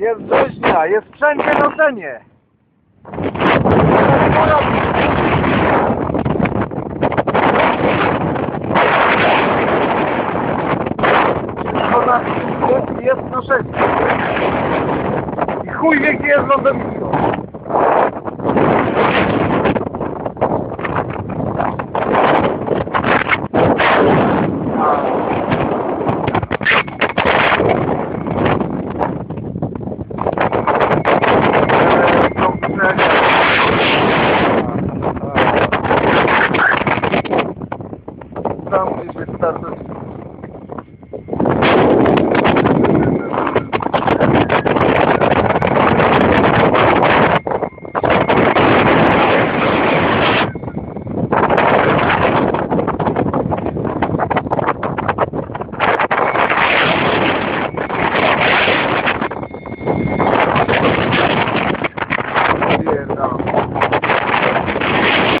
Jest rzeźnia, jest wszędzie noszenie. Jest noszenie. I chuj wie gdzie jest lądowisko. program is with service.